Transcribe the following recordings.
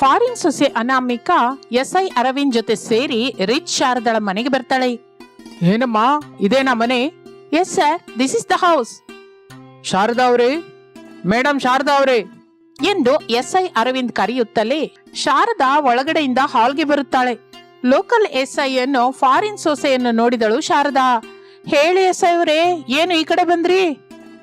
Foreign ಸೊಸೆ Anamika S I Arvind ಜೊತೆ ಸೇರಿ ರಿಚ್ ಶಾರದಳ ಮನೆಗೆ ಬರ್ತಾಳೆ. ಏನಮ್ಮ? ಇದೇನಾ ಮನೆ? Yes sir this is the house Sharada ಅವರೇ? ಮೇಡಮ್ ಶಾರದಾ ಅವರೇ? ಎಂದು ಎಸ್ ಐ ಅರವಿಂದ್ ಕರೆಯುತ್ತಲೇ ಶಾರದಾ ಒಳಗಡೆಯಿಂದ ಹಾಲ್ಗೆ ಬರುತ್ತಾಳೆ. ಲೋಕಲ್ ಎಸ್ ಐ ಅನ್ನು ಫಾರಿನ್ ಸೊಸೆಯನ್ನು ನೋಡಿದಳು ಶಾರದಾ. ಹೇಳಿ ಎಸ್ ಐ ಅವರೇ ಏನು ಈ ಕಡೆ ಬಂದ್ರಿ?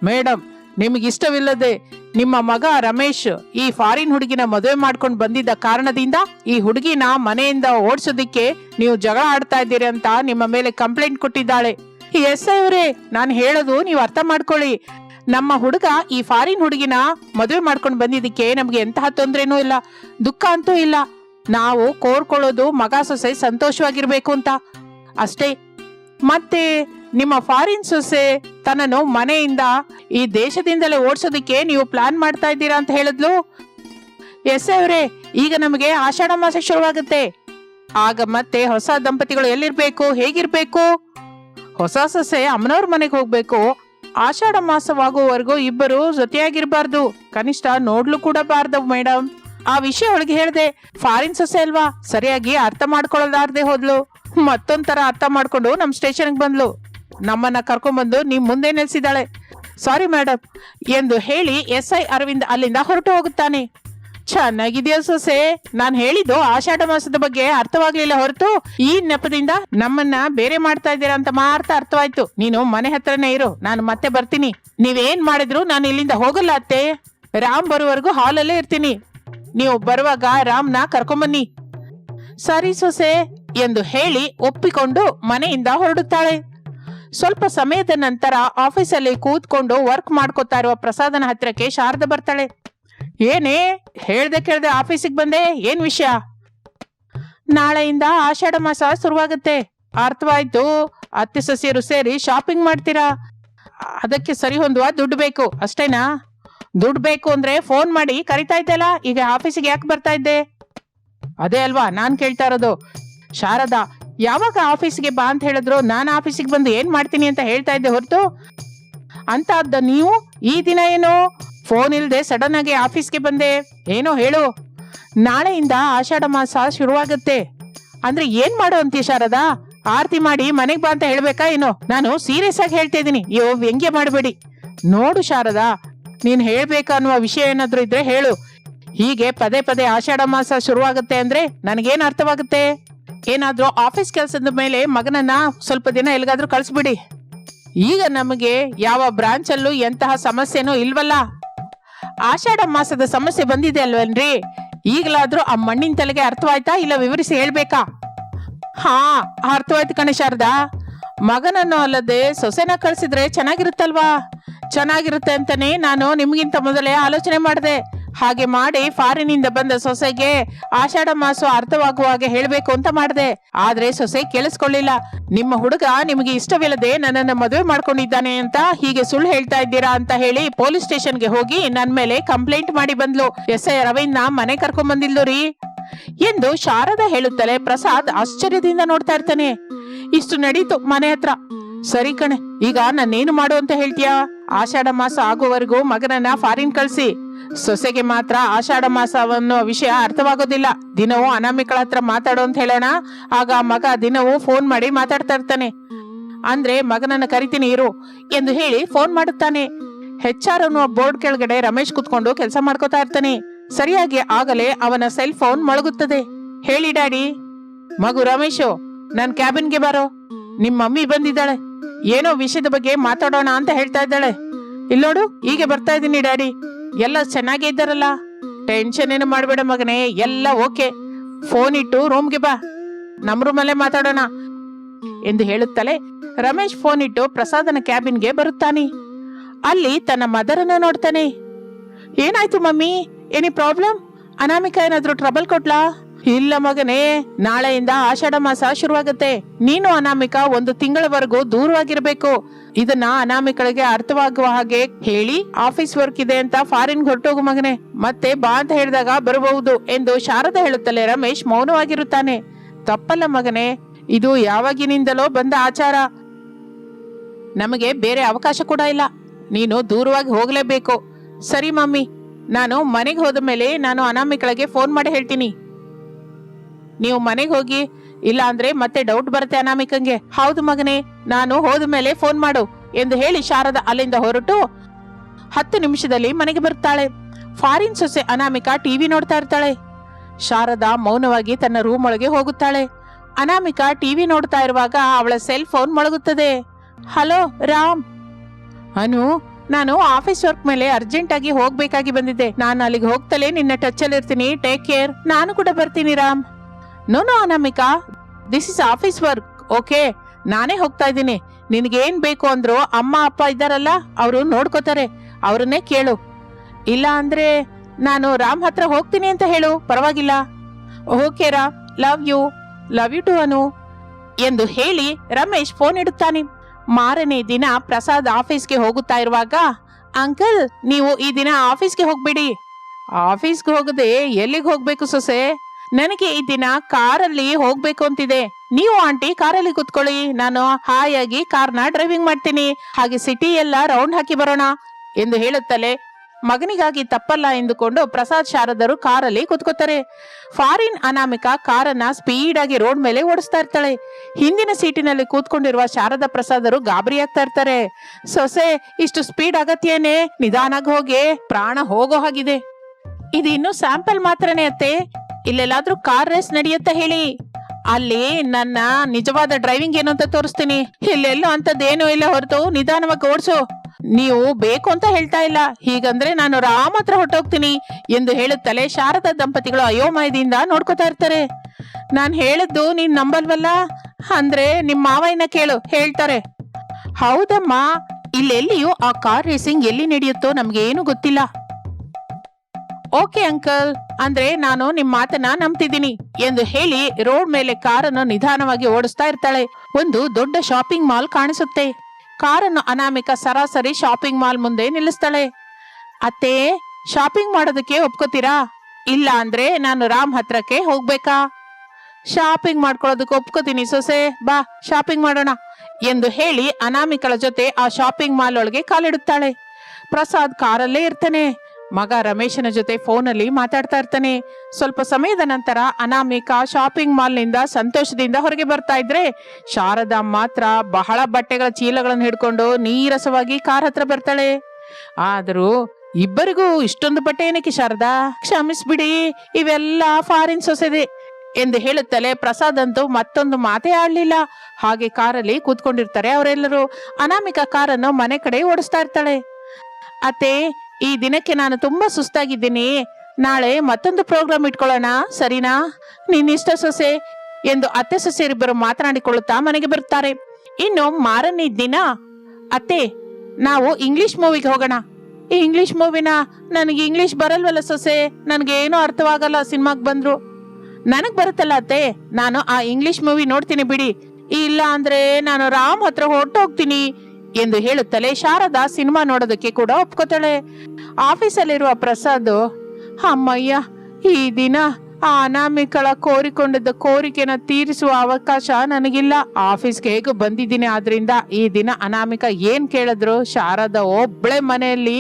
ಮೇಡಮ್ ನಿಮಗೆ ಇಷ್ಟವಿಲ್ಲದೆ ನಿಮ್ಮ ಮಗ ರಮೇಶ್ ಈ ಫಾರಿನ್ ಹುಡುಗಿನ ಮದುವೆ ಮಾಡ್ಕೊಂಡು ಬಂದಿದ್ದ ಕಾರಣದಿಂದ ಈ ಹುಡುಗಿನ ಮನೆಯಿಂದ ಓಡಿಸೋದಿಕ್ಕೆ ನೀವು ಜಗಳ ಆಡ್ತಾ ಇದ್ದೀರಿ ಅಂತ ನಿಮ್ಮ ಮೇಲೆ ಕಂಪ್ಲೇಂಟ್ ಕೊಟ್ಟಿದ್ದಾಳೆ. ಎಸ್ ಅವರೇ, ನಾನು ಹೇಳೋದು ನೀವು ಅರ್ಥ ಮಾಡ್ಕೊಳ್ಳಿ. ನಮ್ಮ ಹುಡುಗ ಈ ಫಾರಿನ್ ಹುಡುಗಿನ ಮದುವೆ ಮಾಡ್ಕೊಂಡು ಬಂದಿದ್ದಕ್ಕೆ ನಮ್ಗೆ ಎಂತಹ ತೊಂದ್ರೆನೂ ಇಲ್ಲ, ದುಃಖ ಅಂತೂ ಇಲ್ಲ. ನಾವು ಕೋರ್ಕೊಳ್ಳೋದು ಮಗ ಸೊಸೆ ಸಂತೋಷವಾಗಿರ್ಬೇಕು ಅಂತ. ಅಷ್ಟೇ. ಮತ್ತೆ ನಿಮ್ಮ ಫಾರಿನ್ ಸೊಸೆ ತನ್ನನ್ನು ಮನೆಯಿಂದ ಈ ದೇಶದಿಂದಲೇ ಓಡಿಸೋದಕ್ಕೆ ನೀವು ಪ್ಲಾನ್ ಮಾಡ್ತಾ ಇದ್ದೀರಾ ಅಂತ ಹೇಳಿದ್ಲು? ಎಸ್ ಅವರೇ, ಈಗ ನಮಗೆ ಆಷಾಢ ಮಾಸ ಶುರುವಾಗುತ್ತೆ. ಆಗ ಮತ್ತೆ ಹೊಸ ದಂಪತಿಗಳು ಎಲ್ಲಿರ್ಬೇಕು, ಹೇಗಿರ್ಬೇಕು? ಹೊಸ ಸೊಸೆ ಅಮ್ಮನವ್ರ ಮನೆಗೆ ಹೋಗ್ಬೇಕು. ಆಷಾಢ ಮಾಸವಾಗುವವರೆಗೂ ಇಬ್ಬರು ಜೊತೆಯಾಗಿರ್ಬಾರ್ದು. ಕನಿಷ್ಠ ನೋಡ್ಲು ಕೂಡ ಬಾರ್ದು ಮೇಡಮ್ ಆ ವಿಷಯ ಒಳಗೆ ಹೇಳ್ದೆ ಫಾರಿನ್ ಸೊಸೆ ಅಲ್ವಾ? ಸರಿಯಾಗಿ ಅರ್ಥ ಮಾಡ್ಕೊಳ್ಳಲಾರ್ದೆ ಹೋದ್ಲು. ಮತ್ತೊಂಥರ ಅರ್ಥ ಮಾಡ್ಕೊಂಡು ನಮ್ ಸ್ಟೇಷನ್ಗೆ ಬಂದ್ಲು. ನಮ್ಮನ್ನ ಕರ್ಕೊಂಡ್ಬಂದು ನಿಮ್ ಮುಂದೆ ನಿಲ್ಸಿದಾಳೆ ಸಾರಿ ಮೇಡಮ್ ಎಂದು ಹೇಳಿ ಎಸ್ ಐ ಅರವಿಂದ್ ಅಲ್ಲಿಂದ ಹೊರಟು ಹೋಗುತ್ತಾನೆ. ಚೆನ್ನಾಗಿದೆಯಾ ಸೊಸೆ? ನಾನು ಹೇಳಿದ್ದು ಆಷಾಢ ಮಾಸದ ಬಗ್ಗೆ ಅರ್ಥವಾಗ್ಲಿಲ್ಲ ಹೊರತು ಈ ನೆಪದಿಂದ ನಮ್ಮನ್ನ ಬೇರೆ ಮಾಡ್ತಾ ಇದ್ದೀರಾ ಅಂತ ಮಾತ್ರ ಅರ್ಥವಾಯ್ತು. ನೀನು ಮನೆ ಹತ್ರನೇ ಇರು, ನಾನು ಮತ್ತೆ ಬರ್ತೀನಿ. ನೀವೇನ್ ಮಾಡಿದ್ರು ನಾನು ಇಲ್ಲಿಂದ ಹೋಗಲ್ಲ ಅತ್ತೆ. ರಾಮ್ ಬರುವವರೆಗೂ ಹಾಲಲ್ಲೇ ಇರ್ತೀನಿ. ನೀವು ಬರುವಾಗ ರಾಮ್ನ ಕರ್ಕೊಂಬನ್ನಿ. ಸರಿ ಸೊಸೆ ಎಂದು ಹೇಳಿ ಒಪ್ಪಿಕೊಂಡು ಮನೆಯಿಂದ ಹೊರಡುತ್ತಾಳೆ. ಸ್ವಲ್ಪ ಸಮಯದ ನಂತರ ಆಫೀಸಲ್ಲಿ ಕೂತ್ಕೊಂಡು ವರ್ಕ್ ಮಾಡ್ಕೋತಾ ಇರುವ ಪ್ರಸಾದನ ಹತ್ರಕ್ಕೆ ಶಾರದ ಬರ್ತಾಳೆ. ಏನೇ? ಹೇಳ್ದೆ ಕೇಳ್ದೆ ಆಫೀಸಿಗೆ ಬಂದೆ? ಏನ್ ವಿಷಯ? ನಾಳೆಯಿಂದ ಆಷಾಢ ಮಾಸ ಶುರುವಾಗುತ್ತೆ. ಅರ್ಥವಾಯ್ತು. ಅತ್ತೆ ಸಸಿಯರು ಸೇರಿ ಶಾಪಿಂಗ್ ಮಾಡ್ತೀರಾ? ಅದಕ್ಕೆ ಸರಿ ಹೊಂದುವ ದುಡ್ಡು ಬೇಕು. ಅಷ್ಟೇನಾ? ದುಡ್ಡು ಬೇಕು ಅಂದ್ರೆ ಫೋನ್ ಮಾಡಿ ಕರಿತಾ ಇದ್ದಲ್ಲ ಈಗ ಆಫೀಸಿಗೆ ಯಾಕೆ ಬರ್ತಾ ಇದ್ದೆ? ಅದೇ ಅಲ್ವಾ, ನಾನ್ ಕೇಳ್ತಾ ಇರೋದು. ಶಾರದಾ ಯಾವಾಗ ಆಫೀಸ್ಗೆ ಬಾ ಅಂತ ಹೇಳಿದ್ರು, ನಾನು ಆಫೀಸಿಗೆ ಬಂದು ಏನ್ ಮಾಡ್ತೀನಿ ಅಂತ ಹೇಳ್ತಾ ಇದ್ದೆ ಹೊರತು. ಅಂತ ಅದ್ದ ನೀವು, ಈ ದಿನ ಏನು? ಫೋನ್ ಇಲ್ಲದೆ ಸಡನ್ ಆಗಿ ಆಫೀಸ್ಗೆ ಬಂದೆ. ಏನೋ ಹೇಳು. ನಾಳೆಯಿಂದ ಆಷಾಢ ಮಾಸ ಶುರುವಾಗುತ್ತೆ. ಅಂದ್ರೆ ಏನ್ ಮಾಡು ಅಂತೀಯ ಶಾರದಾ? ಆರತಿ ಮಾಡಿ ಮನೆಗೆ ಬಾ ಅಂತ ಹೇಳ್ಬೇಕಾ ಏನೋ? ನಾನು ಸೀರಿಯಸ್ ಆಗಿ ಹೇಳ್ತಾ ಇದೀನಿ ಅಯ್ಯೋ, ವ್ಯಂಗ್ಯ ಮಾಡಬೇಡಿ. ನೋಡು ಶಾರದಾ, ನೀನ್ ಹೇಳ್ಬೇಕಾ ಅನ್ನುವ ವಿಷಯ ಏನಾದ್ರೂ ಇದ್ರೆ ಹೇಳು. ಹೀಗೆ ಪದೇ ಪದೇ ಆಷಾಢ ಮಾಸ ಶುರುವಾಗುತ್ತೆ ಅಂದ್ರೆ ನನಗೇನು ಅರ್ಥವಾಗುತ್ತೆ? ಏನಾದ್ರೂ ಆಫೀಸ್ ಕೆಲಸದ ಮೇಲೆ ಮಗನನ್ನ ಸ್ವಲ್ಪ ದಿನ ಎಲ್ಲಿಗಾದ್ರೂ ಕಳಿಸ್ಬಿಡಿ. ಈಗ ನಮಗೆ ಯಾವ ಬ್ರಾಂಚ್ ಅಲ್ಲೂ ಎಂತಹ ಸಮಸ್ಯೆನೂ ಇಲ್ವಲ್ಲ? ಆಷಾಢ ಮಾಸದ ಸಮಸ್ಯೆ ಬಂದಿದೆ ಅಲ್ವೇನ್ರಿ? ಈಗಲಾದ್ರೂ ಆ ಮಣ್ಣಿನ ತಲೆಗೆ ಅರ್ಥವಾಯ್ತಾ ಇಲ್ಲ ವಿವರಿಸಿ ಹೇಳ್ಬೇಕಾ? ಹಾ, ಅರ್ಥವಾಯ್ತು ಕಣೆ ಶಾರದಾ. ಮಗನನ್ನು ಅಲ್ಲದೆ ಸೊಸೆನ ಕಳ್ಸಿದ್ರೆ ಚೆನ್ನಾಗಿರುತ್ತಲ್ವಾ? ಚೆನ್ನಾಗಿರುತ್ತೆ ಅಂತಾನೆ ನಾನು ನಿಮಗಿಂತ ಮೊದಲೇ ಆಲೋಚನೆ ಮಾಡಿದೆ. ಹಾಗೆ ಮಾಡಿ ಫಾರಿನಿಂದ ಬಂದ ಸೊಸೆಗೆ ಆಷಾಢ ಮಾಸ ಅರ್ಥವಾಗುವ ಹಾಗೆ ಹೇಳ್ಬೇಕು ಅಂತ ಮಾಡಿದೆ. ಆದ್ರೆ ಸೊಸೆ ಕೇಳಿಸ್ಕೊಳ್ಳಿಲ್ಲ. ನಿಮ್ಮ ಹುಡುಗ ನಿಮಗೆ ಇಷ್ಟವಿಲ್ಲದೆ ನನ್ನನ್ನ ಮದುವೆ ಮಾಡ್ಕೊಂಡಿದ್ದಾನೆ ಅಂತ ಹೀಗೆ ಸುಳ್ಳು ಹೇಳ್ತಾ ಇದ್ದೀರಾ ಅಂತ ಹೇಳಿ ಪೊಲೀಸ್ ಸ್ಟೇಷನ್ಗೆ ಹೋಗಿ ನನ್ ಮೇಲೆ ಕಂಪ್ಲೇಂಟ್ ಮಾಡಿ ಬಂದ್ಲು. ಎಸ್ ಐ ರವೀಂದ್ರ ಮನೆ ಕರ್ಕೊಂಡ್ ಬಂದಿಲ್ಲು ರೀ. ಎಂದು ಶಾರದಾ ಹೇಳುತ್ತಲೇ ಪ್ರಸಾದ್ ಆಶ್ಚರ್ಯದಿಂದ ನೋಡ್ತಾ ಇರ್ತಾನೆ. ಇಷ್ಟು ನಡೀತು ಮನೆ ಹತ್ರ. ಸರಿ ಕಣೆ, ಈಗ ನಾನೇನು ಮಾಡು ಅಂತ ಹೇಳ್ತೀಯಾ? ಆಷಾಢ ಮಾಸ ಆಗುವವರೆಗೂ ಮಗನನ್ನ ಫಾರಿನ್ ಕಳ್ಸಿ. ಸೊಸೆಗೆ ಮಾತ್ರ ಆಷಾಢ ಮಾಸ ಅನ್ನೋ ವಿಷಯ ಅರ್ಥವಾಗೋದಿಲ್ಲ. ದಿನವೂ ಅನಾಮಿಕಳ ಹತ್ರ ಮಾತಾಡು ಅಂತ ಹೇಳೋಣ. ಆಗ ಮಗ ದಿನವೂ ಫೋನ್ ಮಾಡಿ ಮಾತಾಡ್ತಾ ಇರ್ತಾನೆ. ಅಂದ್ರೆ ಮಗನನ್ನ ಕರಿತೀನಿ ಇರು ಎಂದು ಹೇಳಿ ಫೋನ್ ಮಾಡುತ್ತಾನೆ. ಹೆಚ್ ಆರ್ ಅನ್ನುವ ಬೋರ್ಡ್ ಕೆಳಗಡೆ ರಮೇಶ್ ಕುತ್ಕೊಂಡು ಕೆಲಸ ಮಾಡ್ಕೋತಾ ಇರ್ತಾನೆ. ಸರಿಯಾಗಿ ಆಗಲೇ ಅವನ ಸೆಲ್ ಫೋನ್ ಮೊಳಗುತ್ತದೆ ಹೇಳಿ ಡ್ಯಾಡಿ. ಮಗು ರಮೇಶು, ನನ್ ಕ್ಯಾಬಿನ್ಗೆ ಬಾರೋ. ನಿಮ್ ಮಮ್ಮಿ ಬಂದಿದ್ದಾಳೆ. ಏನೋ ವಿಷಯದ ಬಗ್ಗೆ ಮಾತಾಡೋಣ ಅಂತ ಹೇಳ್ತಾ ಇದ್ದಾಳೆ. ಇಲ್ಲೋಡು ಹೀಗೆ ಬರ್ತಾ ಇದ್ದೀನಿ ಡ್ಯಾಡಿ. ಎಲ್ಲ ಚೆನ್ನಾಗೇ ಇದ್ದಾರಲ್ಲ? ಟೆನ್ಷನ್ ಏನು ಮಾಡಬೇಡ ಮಗನೇ, ಎಲ್ಲ ಓಕೆ. ಫೋನ್ ಇಟ್ಟು ರೂಮ್ಗೆ ಬಾ. ನಮ್ಮ ರೂಮಲ್ಲೇ ಮಾತಾಡೋಣ ಎಂದು ಹೇಳುತ್ತಲೇ ರಮೇಶ್ ಫೋನ್ ಇಟ್ಟು ಪ್ರಸಾದನ ಕ್ಯಾಬಿನ್ಗೆ ಬರುತ್ತಾನೆ. ಅಲ್ಲಿ ತನ್ನ ಮದರನ್ನ ನೋಡ್ತಾನೆ. ಏನಾಯ್ತು ಮಮ್ಮಿ? ಏನಿ ಪ್ರಾಬ್ಲಮ್ ಅನಾಮಿಕಾ ಏನಾದರೂ ಟ್ರಬಲ್ ಕೊಟ್ಲಾ? ಇಲ್ಲ ಮಗನೇ, ನಾಳೆಯಿಂದ ಆಷಾಢ ಮಾಸ ಶುರುವಾಗುತ್ತೆ. ನೀನು ಅನಾಮಿಕಾ ಒಂದು ತಿಂಗಳವರೆಗೂ ದೂರವಾಗಿರ್ಬೇಕು. ಇದನ್ನ ಅನಾಮಿಕಳಿಗೆ ಅರ್ಥವಾಗುವ ಹಾಗೆ ಹೇಳಿ, ಆಫೀಸ್ ವರ್ಕ್ ಇದೆ ಅಂತ ಫಾರಿನ್ ಹೊರಟೋಗು ಮಗನೆ. ಮತ್ತೆ ಬಾ ಅಂತ ಹೇಳಿದಾಗ ಬರಬಹುದು ಎಂದು ಶಾರದ ಹೇಳುತ್ತಲೇ ರಮೇಶ್ ಮೌನವಾಗಿರುತ್ತಾನೆ. ತಪ್ಪಲ್ಲ ಮಗನೆ, ಇದು ಯಾವಾಗಿನಿಂದಲೋ ಬಂದ ಆಚಾರ. ನಮಗೆ ಬೇರೆ ಅವಕಾಶ ಕೂಡ ಇಲ್ಲ. ನೀನು ದೂರವಾಗಿ ಹೋಗಲೇಬೇಕು. ಸರಿ ಮಮ್ಮಿ, ನಾನು ಮನೆಗೆ ಹೋದ ಮೇಲೆ ನಾನು ಅನಾಮಿಕಳಿಗೆ ಫೋನ್ ಮಾಡಿ ಹೇಳ್ತೀನಿ. ನೀವು ಮನೆಗೆ ಹೋಗಿ ಇಲ್ಲ ಅಂದ್ರೆ ಮತ್ತೆ ಡೌಟ್ ಬರುತ್ತೆ ಅನಾಮಿಕಂಗೆ. ಹೌದು ಮಗನೇ, ನಾನು ಹೋದ ಮೇಲೆ ಫೋನ್ ಮಾಡು ಎಂದು ಹೇಳಿ ಶಾರದ ಅಲ್ಲಿಂದ ಹೊರಟು ಹತ್ತು ನಿಮಿಷದಲ್ಲಿ ಮನೆಗೆ ಬರುತ್ತಾಳೆ. ಫಾರಿನ್ ಸೊಸೆ ಅನಾಮಿಕಾ ಟಿವಿ ನೋಡ್ತಾ ಇರ್ತಾಳೆ. ಶಾರದಾ ಮೌನವಾಗಿ ತನ್ನ ರೂಮ್ ಒಳಗೆ ಹೋಗುತ್ತಾಳೆ. ಅನಾಮಿಕಾ ಟಿವಿ ನೋಡ್ತಾ ಇರುವಾಗ ಅವಳ ಸೆಲ್ ಫೋನ್ ಮೊಳಗುತ್ತದೆ. ಹಲೋ ರಾಮ್. ಅನು, ನಾನು ಆಫೀಸ್ ವರ್ಕ್ ಮೇಲೆ ಅರ್ಜೆಂಟ್ ಆಗಿ ಹೋಗ್ಬೇಕಾಗಿ ಬಂದಿದ್ದೆ. ನಾನು ಅಲ್ಲಿಗೆ ಹೋಗ್ತಲೇ ನಿನ್ನ ಟಚ್ ಅಲ್ಲಿ ಇರ್ತೀನಿ ಟೇಕ್ ಕೇರ್ ನಾನು ಕೂಡ ಬರ್ತೀನಿ, Ram. No no Anamika this is office work okay ನಾನೇ ಹೋಗ್ತಾ ಇದ್ದೀನಿ. ನಿನಗೇನ್ ಬೇಕು ಅಂದ್ರು ಅಮ್ಮ, ಅಪ್ಪ ಇದ್ದಾರಲ್ಲ, ಅವರು ನೋಡ್ಕೋತಾರೆ. ಅವ್ರನ್ನೇ ಕೇಳು. ಇಲ್ಲ ಅಂದ್ರೆ ನಾನು ರಾಮ್ ಹತ್ರ ಹೋಗ್ತೀನಿ ಅಂತ ಹೇಳು, ಪರವಾಗಿಲ್ಲ. Okay Ram love you love you too Anu ಎಂದು ಹೇಳಿ ರಮೇಶ್ ಫೋನ್ ಇಡುತ್ತಾನೆ. ಮಾರನೇ ದಿನ ಪ್ರಸಾದ್ ಆಫೀಸ್ಗೆ ಹೋಗುತ್ತಾ ಇರುವಾಗ ಅಂಕಲ್ ನೀವು ಈ ದಿನ ಆಫೀಸ್ಗೆ ಹೋಗ್ಬಿಡಿ. ಆಫೀಸ್ಗೆ ಹೋಗದೆ ಎಲ್ಲಿಗೆ ಹೋಗ್ಬೇಕು ಸೊಸೆ? ನನಗೆ ಈ ದಿನ ಕಾರಲ್ಲಿ ಹೋಗ್ಬೇಕು ಅಂತಿದೆ. ನೀವು ಆಂಟಿ ಕಾರಲ್ಲಿ ಕುತ್ಕೊಳ್ಳಿ. ನಾನು ಹಾಯಾಗಿ ಕಾರ್ನ ಡ್ರೈವಿಂಗ್ ಮಾಡ್ತೀನಿ. ಹಾಗೆ ಸಿಟಿ ಎಲ್ಲ ರೌಂಡ್ ಹಾಕಿ ಬರೋಣ ಎಂದು ಹೇಳುತ್ತಲೇ ಮಗನಿಗಾಗಿ ತಪ್ಪಲ್ಲ ಎಂದುಕೊಂಡು ಪ್ರಸಾದ್ ಶಾರದರು ಕಾರಲ್ಲಿ ಕುತ್ಕೋತಾರೆ ಫಾರಿನ್ ಅನಾಮಿಕಾ ಕಾರನ್ನ ಸ್ಪೀಡ್ ಆಗಿ ರೋಡ್ ಮೇಲೆ ಓಡಿಸ್ತಾ ಇರ್ತಾಳೆ. ಹಿಂದಿನ ಸೀಟಿನಲ್ಲಿ ಕೂತ್ಕೊಂಡಿರುವ ಶಾರದ ಪ್ರಸಾದರು ಗಾಬರಿ ಆಗ್ತಾ ಇರ್ತಾರೆ. ಸೊಸೆ, ಇಷ್ಟು ಸ್ಪೀಡ್ ಆಗತ್ತೇನೆ? ನಿಧಾನಾಗಿ ಹೋಗಿ. ಪ್ರಾಣ ಹೋಗೋ ಹಾಗಿದೆ. ಇದು ಸ್ಯಾಂಪಲ್ ಮಾತ್ರನೇ ಅತ್ತೆ. ಇಲ್ಲೆಲ್ಲಾದ್ರೂ ಕಾರ್ ರೇಸ್ ನಡೆಯುತ್ತಾ ಹೇಳಿ? ಅಲ್ಲಿ ನನ್ನ ನಿಜವಾದ ಡ್ರೈವಿಂಗ್ ಏನು ಅಂತ ತೋರಿಸ್ತೀನಿ. ಇಲ್ಲೆಲ್ಲೋ ಅಂತದ್ದೇನು ಇಲ್ಲ ಹೊರತು ನಿಧಾನವಾಗಿ ಓಡಿಸು. ನೀವು ಬೇಕು ಅಂತ ಹೇಳ್ತಾ ಇಲ್ಲ. ಹೀಗಂದ್ರೆ ನಾನು ರಾಮ್ ಹತ್ರ ಹೊಟ್ಟೋಗ್ತೀನಿ ಎಂದು ಹೇಳುತ್ತಲೇ ಶಾರದಾ ದಂಪತಿಗಳು ಅಯೋಮಯದಿಂದ ನೋಡ್ಕೋತಾ ಇರ್ತಾರೆ. ನಾನು ಹೇಳಿದ್ದು ನೀನ್ ನಂಬಲ್ವಲ್ಲ? ಅಂದ್ರೆ ನಿಮ್ಮ ಮಾವಯ್ಯನ ಕೇಳು, ಹೇಳ್ತಾರೆ. ಹೌದಮ್ಮ, ಇಲ್ಲೆಲ್ಲಿಯೂ ಆ ಕಾರ್ ರೇಸಿಂಗ್ ಎಲ್ಲಿ ನಡೆಯುತ್ತೋ ನಮ್ಗೆ ಏನು ಗೊತ್ತಿಲ್ಲ. ಓಕೆ ಅಂಕಲ್ ಅಂದ್ರೆ ನಾನು ನಿಮ್ ಮಾತನ್ನ ನಂಬ್ತಿದ್ದೀನಿ ಎಂದು ಹೇಳಿ ರೋಡ್ ಮೇಲೆ ಕಾರನ್ನು ನಿಧಾನವಾಗಿ ಓಡಿಸ್ತಾ ಇರ್ತಾಳೆ. ಒಂದು ದೊಡ್ಡ ಶಾಪಿಂಗ್ ಮಾಲ್ ಕಾಣಿಸುತ್ತೆ. ಕಾರನ್ನು ಅನಾಮಿಕ ಸರಾಸರಿ ಶಾಪಿಂಗ್ ಮಾಲ್ ಮುಂದೆ ನಿಲ್ಲಿಸ್ತಾಳೆ. ಅತ್ತೆ, ಶಾಪಿಂಗ್ ಮಾಡೋದಕ್ಕೆ ಒಪ್ಕೋತೀರಾ? ಇಲ್ಲ ಅಂದ್ರೆ ನಾನು ರಾಮ್ ಹತ್ರಕ್ಕೆ ಹೋಗ್ಬೇಕಾ? ಶಾಪಿಂಗ್ ಮಾಡ್ಕೊಳ್ಳೋದಕ್ಕೆ ಒಪ್ಕೋತೀನಿ ಸೊಸೆ. ಬಾ, ಶಾಪಿಂಗ್ ಮಾಡೋಣ ಎಂದು ಹೇಳಿ ಅನಾಮಿಕಳ ಜೊತೆ ಆ ಶಾಪಿಂಗ್ ಮಾಲ್ ಒಳಗೆ ಕಾಲಿಡುತ್ತಾಳೆ. ಪ್ರಸಾದ್ ಕಾರಲ್ಲೇ ಇರ್ತಾನೆ. ಮಗ ರಮೇಶನ ಜೊತೆ ಫೋನಲ್ಲಿ ಮಾತಾಡ್ತಾ ಇರ್ತಾನೆ. ಸ್ವಲ್ಪ ಸಮಯದ ನಂತರ ಅನಾಮಿಕಾ ಶಾಪಿಂಗ್ ಮಾಲ್ನಿಂದ ಸಂತೋಷದಿಂದ ಹೊರಗೆ ಬರ್ತಾ ಇದ್ರೆ ಶಾರದಾ ಮಾತ್ರ ಬಹಳ ಬಟ್ಟೆಗಳ ಚೀಲಗಳನ್ನು ಹಿಡ್ಕೊಂಡು ನೀರಸವಾಗಿ ಕಾರ್ ಹತ್ರ ಬರ್ತಾಳೆ. ಆದರೂ ಇಬ್ಬರಿಗೂ ಇಷ್ಟೊಂದು ಬಟ್ಟೆ ಏನಕ್ಕೆ ಶಾರದಾ? ಕ್ಷಮಿಸ್ಬಿಡಿ, ಇವೆಲ್ಲ ಫಾರಿನ್ ಸೊಸೆದೆ ಎಂದು ಹೇಳುತ್ತಲೇ ಪ್ರಸಾದ್ ಅಂತೂ ಮತ್ತೊಂದು ಮಾತೇ ಆಡ್ಲಿಲ್ಲ. ಹಾಗೆ ಕಾರಲ್ಲಿ ಕೂತ್ಕೊಂಡಿರ್ತಾರೆ ಅವರೆಲ್ಲರೂ. ಅನಾಮಿಕಾ ಕಾರನ್ನು ಮನೆ ಕಡೆ ಓಡಿಸ್ತಾ ಇರ್ತಾಳೆ. ಅತ್ತೆ ಈ ದಿನಕ್ಕೆ ನಾನು ತುಂಬಾ ಸುಸ್ತಾಗಿದ್ದೀನಿ. ನಾಳೆ ಮತ್ತೊಂದು ಪ್ರೋಗ್ರಾಮ್ ಇಟ್ಕೊಳ್ಳೋಣ, ಸರಿನಾ? ನಿನ್ನಿಷ್ಟ ಸೊಸೆ ಎಂದು ಅತ್ತೆ ಸೊಸೆಯರಿಬ್ಬರು ಮಾತನಾಡಿಕೊಳ್ಳುತ್ತಾ ಮನೆಗೆ ಬರುತ್ತಾರೆ. ಇನ್ನು ಮಾರನೇ ದಿನ, ಅತ್ತೆ, ನಾವು ಇಂಗ್ಲಿಷ್ ಮೂವಿಗೆ ಹೋಗೋಣ. ಈ ಇಂಗ್ಲಿಷ್ ಮೂವಿನ ನನಗೆ ಇಂಗ್ಲಿಷ್ ಬರಲ್ವಲ್ಲ ಸೊಸೆ? ನನಗೆ ಏನೂ ಅರ್ಥವಾಗಲ್ಲ ಸಿನಿಮಾಗೆ ಬಂದ್ರು. ನನಗ್ ಬರುತ್ತಲ್ಲ ಅತ್ತೆ, ನಾನು ಆ ಇಂಗ್ಲಿಷ್ ಮೂವಿ ನೋಡ್ತೀನಿ ಬಿಡಿ. ಇಲ್ಲ ಅಂದ್ರೆ ನಾನು ರಾಮ್ ಹತ್ರ ಹೊರಟೋಗ್ತೀನಿ. ಎಂದು ಹೇಳುತ್ತಲೇ ಶಾರದಾ ಸಿನಿಮಾ ನೋಡೋದಕ್ಕೆ ಕೂಡ ಒಪ್ಕೋತಾಳೆ. ಆಫೀಸಲ್ಲಿರುವ ಪ್ರಸಾದ್, ಅಮ್ಮಯ್ಯ, ಈ ದಿನ ಆ ಅನಾಮಿಕಳ ಕೋರಿಕೊಂಡಿದ್ದ ಕೋರಿಕೆನ ತೀರಿಸುವ ಅವಕಾಶ ನನಗಿಲ್ಲ. ಆಫೀಸ್ಗೆ ಹೇಗೂ ಬಂದಿದ್ದೀನಿ, ಆದ್ರಿಂದ ಈ ದಿನ ಅನಾಮಿಕ ಏನ್ ಕೇಳಿದ್ರು ಶಾರದಾ ಒಬ್ಳೆ ಮನೆಯಲ್ಲಿ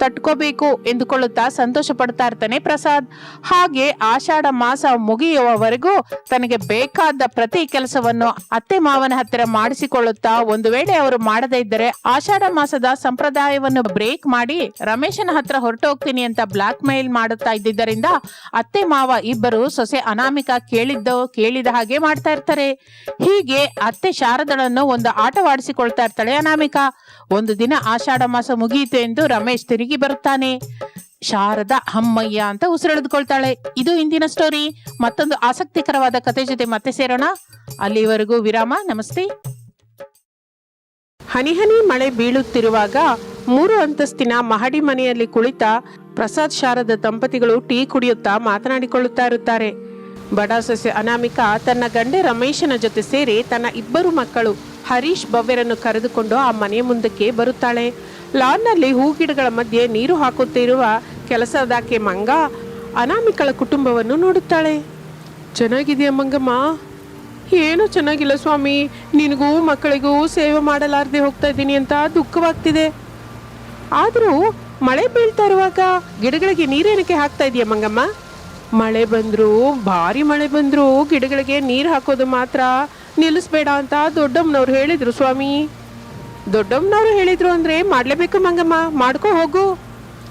ತಟ್ಕೋಬೇಕು ಎಂದುಕೊಳ್ಳುತ್ತಾ ಸಂತೋಷ ಪಡ್ತಾ ಇರ್ತಾನೆ ಪ್ರಸಾದ್. ಹಾಗೆ ಆಷಾಢ ಮಾಸ ಮುಗಿಯುವವರೆಗೂ ತನಗೆ ಬೇಕಾದ ಪ್ರತಿ ಕೆಲಸವನ್ನು ಅತ್ತೆ ಮಾವನ ಹತ್ತಿರ ಮಾಡಿಸಿಕೊಳ್ಳುತ್ತಾ ಒಂದು ವೇಳೆ ಅವರು ಮಾಡದೇ ಇದ್ದರೆ ಆಷಾಢ ಮಾಸದ ಸಂಪ್ರದಾಯವನ್ನು ಬ್ರೇಕ್ ಮಾಡಿ ರಮೇಶನ ಹತ್ರ ಹೊರಟೋಗ್ತೀನಿ ಅಂತ ಬ್ಲಾಕ್ ಮೇಲ್ ಮಾಡುತ್ತಾ ಇದ್ದಿದ್ದರಿಂದ ಅತ್ತೆ ಮಾವ ಇಬ್ಬರು ಸೊಸೆ ಅನಾಮಿಕ ಕೇಳಿದ್ದು ಕೇಳಿದ ಹಾಗೆ ಮಾಡ್ತಾ ಇರ್ತಾರೆ. ಹೀಗೆ ಅತ್ತೆ ಶಾರದಳನ್ನು ಒಂದು ಆಟವಾಡಿಸಿಕೊಳ್ತಾ ಇರ್ತಾಳೆ ಅನಾಮಿಕ. ಒಂದು ದಿನ ಆಷಾಢ ಮಾಸ ಮುಗಿಯಿತು ಎಂದು ರಮೇಶ್ ತಿರುಗಿ ಬರುತ್ತಾನೆ ಶಾರದಾ ಹಮ್ಮಯ್ಯ ಅಂತ ಉಸಿರೆಳೆದುಕೊಳ್ತಾಳೆ ಇದು ಇಂದಿನ ಸ್ಟೋರಿ ಮತ್ತೊಂದು ಆಸಕ್ತಿಕರವಾದ ಕತೆ ಜೊತೆ ಮತ್ತೆ ಸೇರೋಣ. ಅಲ್ಲಿವರೆಗೂ ವಿರಾಮ, ನಮಸ್ತೆ. ಹನಿ ಹನಿ ಮಳೆ ಬೀಳುತ್ತಿರುವಾಗ ಮೂರು ಅಂತಸ್ತಿನ ಮಹಡಿ ಮನೆಯಲ್ಲಿ ಕುಳಿತ ಪ್ರಸಾದ್ ಶಾರದ ದಂಪತಿಗಳು ಟೀ ಕುಡಿಯುತ್ತಾ ಮಾತನಾಡಿಕೊಳ್ಳುತ್ತಾ ಇರುತ್ತಾರೆ. ಬಡ ಸೊಸೆ ಅನಾಮಿಕಾ ತನ್ನ ಗಂಡ ರಮೇಶನ ಜೊತೆ ಸೇರಿ ತನ್ನ ಇಬ್ಬರು ಮಕ್ಕಳು ಹರೀಶ್ ಭವ್ಯರನ್ನು ಕರೆದುಕೊಂಡು ಆ ಮನೆಯ ಮುಂದಕ್ಕೆ ಬರುತ್ತಾಳೆ. ಲಾನ್ನಲ್ಲಿ ಹೂಗಿಡಗಳ ಮಧ್ಯೆ ನೀರು ಹಾಕುತ್ತಿರುವ ಕೆಲಸದಾಕೆ ಮಂಗ ಅನಾಮಿಕಳ ಕುಟುಂಬವನ್ನು ನೋಡುತ್ತಾಳೆ. ಚೆನ್ನಾಗಿದೆಯಾ ಮಂಗಮ್ಮ? ಏನೂ ಚೆನ್ನಾಗಿಲ್ಲ ಸ್ವಾಮಿ. ನಿನಗೂ ಮಕ್ಕಳಿಗೂ ಸೇವೆ ಮಾಡಲಾರದೆ ಹೋಗ್ತಾ ಇದ್ದೀನಿ ಅಂತ ದುಃಖವಾಗ್ತಿದೆ. ಆದರೂ ಮಳೆ ಬೀಳ್ತಾ ಇರುವಾಗ ಗಿಡಗಳಿಗೆ ನೀರೇನಕ್ಕೆ ಹಾಕ್ತಾ ಇದೆಯಾ ಮಂಗಮ್ಮ? ಮಳೆ ಬಂದರೂ, ಭಾರಿ ಮಳೆ ಬಂದರೂ ಗಿಡಗಳಿಗೆ ನೀರು ಹಾಕೋದು ಮಾತ್ರ ನಿಲ್ಲಿಸ್ಬೇಡ ಅಂತ ದೊಡ್ಡಮ್ಮನವ್ರು ಹೇಳಿದ್ರು ಸ್ವಾಮಿ. ದೊಡ್ಡಮ್ಮನವ್ರು ಹೇಳಿದ್ರು ಅಂದ್ರೆ ಮಾಡಲೇಬೇಕು ಮಂಗಮ್ಮ, ಮಾಡ್ಕೋ ಹೋಗು.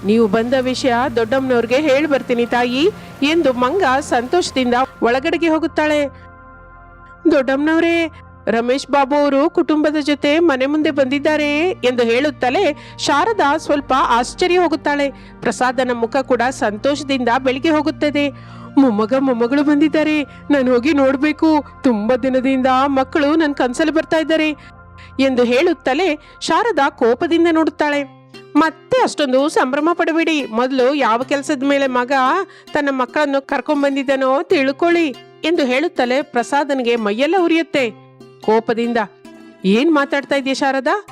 ನೀವು ಬಂದ ವಿಷಯ ದೊಡ್ಡಮ್ಮನವ್ರಿಗೆ ಹೇಳಿ ಬರ್ತೀನಿ ತಾಯಿ ಎಂದು ಮಂಗ ಸಂತೋಷದಿಂದ ಒಳಗಡೆಗೆ ಹೋಗುತ್ತಾಳೆ. ದೊಡ್ಡಮ್ಮನವರೇ, ರಮೇಶ್ ಬಾಬು ಅವರು ಕುಟುಂಬದ ಜೊತೆ ಮನೆ ಮುಂದೆ ಬಂದಿದ್ದಾರೆ ಎಂದು ಹೇಳುತ್ತಲೇ ಶಾರದಾ ಸ್ವಲ್ಪ ಆಶ್ಚರ್ಯ ಹೋಗುತ್ತಾಳೆ. ಪ್ರಸಾದನ ಮುಖ ಕೂಡ ಸಂತೋಷದಿಂದ ಬೆಳಿಗ್ಗೆ ಹೋಗುತ್ತದೆ. ಮೊಮ್ಮಗ, ಮೊಮ್ಮಗಳು ಬಂದಿದ್ದಾರೆ. ನಾನು ಹೋಗಿ ನೋಡಬೇಕು. ತುಂಬಾ ದಿನದಿಂದ ಮಕ್ಕಳು ನನ್ನ ಕನ್ಸಲ್ಲಿ ಬರ್ತಾ ಇದ್ದಾರೆ. ಎಂದು ಹೇಳುತ್ತಲೇ ಶಾರದಾ ಕೋಪದಿಂದ ನೋಡುತ್ತಾಳೆ. ಮತ್ತೆ ಅಷ್ಟೊಂದು ಸಂಭ್ರಮ ಪಡಬೇಡಿ. ಮೊದಲು ಯಾವ ಕೆಲಸದ ಮೇಲೆ ಮಗ ತನ್ನ ಮಕ್ಕಳನ್ನು ಕರ್ಕೊಂಡ್ ಬಂದಿದ್ದಾನೋ ತಿಳ್ಕೊಳ್ಳಿ ಎಂದು ಹೇಳುತ್ತಲೇ ಪ್ರಸಾದನಿಗೆ ಮೈಯೆಲ್ಲ ಉರಿಯುತ್ತೆ. ಕೋಪದಿಂದ, ಏನ್ ಮಾತಾಡ್ತಾ ಇದೆಯಾ ಶಾರದಾ?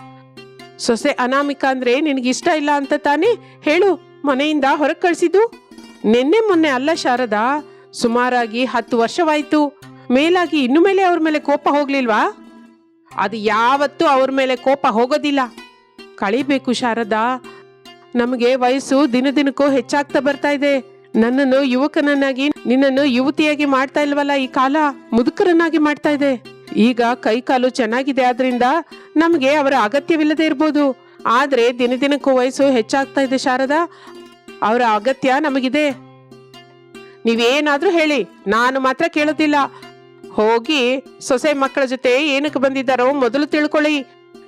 ಸೊಸೆ ಅನಾಮಿಕಾ ಅಂದ್ರೆ ನಿನಗೆ ಇಷ್ಟ ಇಲ್ಲ ಅಂತ ತಾನೇ ಹೇಳು, ಮನೆಯಿಂದ ಹೊರಗೆ ಕಳಿಸಿದ್ದು? ನಿನ್ನೆ ಮೊನ್ನೆ ಅಲ್ಲ ಶಾರದಾ, ಸುಮಾರಾಗಿ ಹತ್ತು ವರ್ಷವಾಯ್ತು. ಮೇಲಾಗಿ ಇನ್ನು ಮೇಲೆ ಅವ್ರ ಮೇಲೆ ಕೋಪ ಹೋಗ್ಲಿಲ್ವಾ? ಅದು ಯಾವತ್ತೂ ಅವ್ರ ಮೇಲೆ ಕೋಪ ಹೋಗೋದಿಲ್ಲ. ಕಳಿಬೇಕು ಶಾರದಾ. ನಮಗೆ ವಯಸ್ಸು ದಿನ ದಿನಕ್ಕೂ ಹೆಚ್ಚಾಗ್ತಾ ಬರ್ತಾ ಇದೆ. ನನ್ನನ್ನು ಯುವಕನನ್ನಾಗಿ, ನಿನ್ನನ್ನು ಯುವತಿಯಾಗಿ ಮಾಡ್ತಾ ಇಲ್ವಲ್ಲ ಈ ಕಾಲ? ಮುದುಕರನ್ನಾಗಿ ಮಾಡ್ತಾ ಇದೆ. ಈಗ ಕೈಕಾಲು ಚೆನ್ನಾಗಿದೆ ಆದ್ರಿಂದ ನಮಗೆ ಅವರ ಅಗತ್ಯವಿಲ್ಲದೆ ಇರ್ಬೋದು. ಆದ್ರೆ ದಿನ ದಿನಕ್ಕೂ ವಯಸ್ಸು ಹೆಚ್ಚಾಗ್ತಾ ಇದೆ ಶಾರದಾ. ಅವರ ಅಗತ್ಯ ನಮಗಿದೆ. ನೀವೇನಾದ್ರೂ ಹೇಳಿ, ನಾನು ಮಾತ್ರ ಕೇಳೋದಿಲ್ಲ. ಹೋಗಿ ಸೊಸೆ ಮಕ್ಕಳ ಜೊತೆ ಏನಕ್ಕೆ ಬಂದಿದ್ದಾರೋ ಮೊದಲು ತಿಳ್ಕೊಳ್ಳಿ.